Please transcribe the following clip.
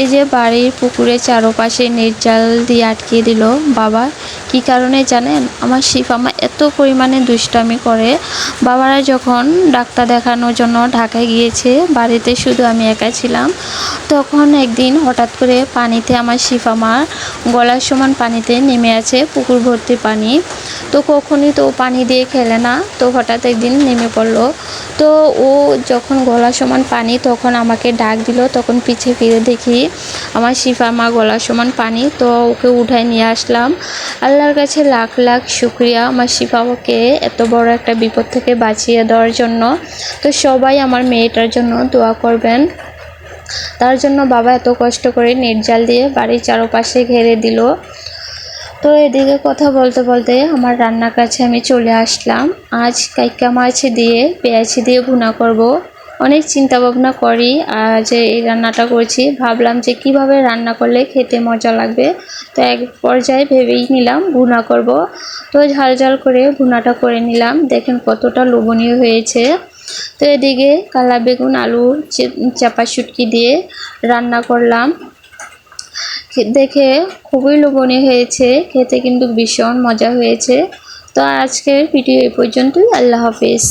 এই যে বাড়ির পুকুরে চারপাশে নির্জাল দিয়ে আটকিয়ে দিল। বাবা, কি কারণে জানেন? আমার শিফামা এত পরিমাণে দুষ্টামি করে। বাবারা যখন ডাক্তার দেখানোর জন্য ঢাকায় গিয়েছে, বাড়িতে শুধু আমি একা ছিলাম। তখন একদিন হঠাৎ করে পানিতে আমার শিফামার গলার সমান পানিতে নেমে আছে পুকুর ভর্তি পানি। তো কখনই তো পানি দিয়ে খেলে না। তো হঠাৎ একদিন নেমে পড়ল। তো ও যখন গলা সমান পানি তখন আমাকে ডাক দিল। তখন পিছে ফিরে দেখি আমার শিফা মা গলা সমান পানি, তো ওকে উঠায় নিয়ে আসলাম। আল্লাহর কাছে লাখ লাখ শুক্রিয়া আমার শিফাকে এত বড় একটা বিপদ থেকে বাঁচিয়ে দেওয়ার জন্য। তো সবাই আমার মেয়েটার জন্য দোয়া করবেন। তার জন্য বাবা এত কষ্ট করে নেট জাল দিয়ে বাড়ির চারপাশে ঘেরে দিল। তো এদিকে কথা বলতে বলতে আমার রান্নার কাছে আমি চলে আসলাম। আজ কাইকা মাছ দিয়ে, পেঁয়াজ দিয়ে ভুনা করব। অনেক চিন্তা ভাবনা করি যে এই রান্নাটা করছি। ভাবলাম যে কীভাবে রান্না করলে খেতে মজা লাগবে। তো এক পর্যায়ে ভেবেই নিলাম ভুনা করব। তো ঝাল ঝাল করে ভুনাটা করে নিলাম। দেখেন কতটা লোভনীয় হয়েছে। তো এদিকে কালা বেগুন, আলু চাপা শুটকি দিয়ে রান্না করলাম। দেখে খুবই লোভনীয় হয়েছে। খেতে কিন্তু ভীষণ মজা হয়েছে। তো আজকের ভিডিও এই পর্যন্তই। আল্লাহ হাফেজ।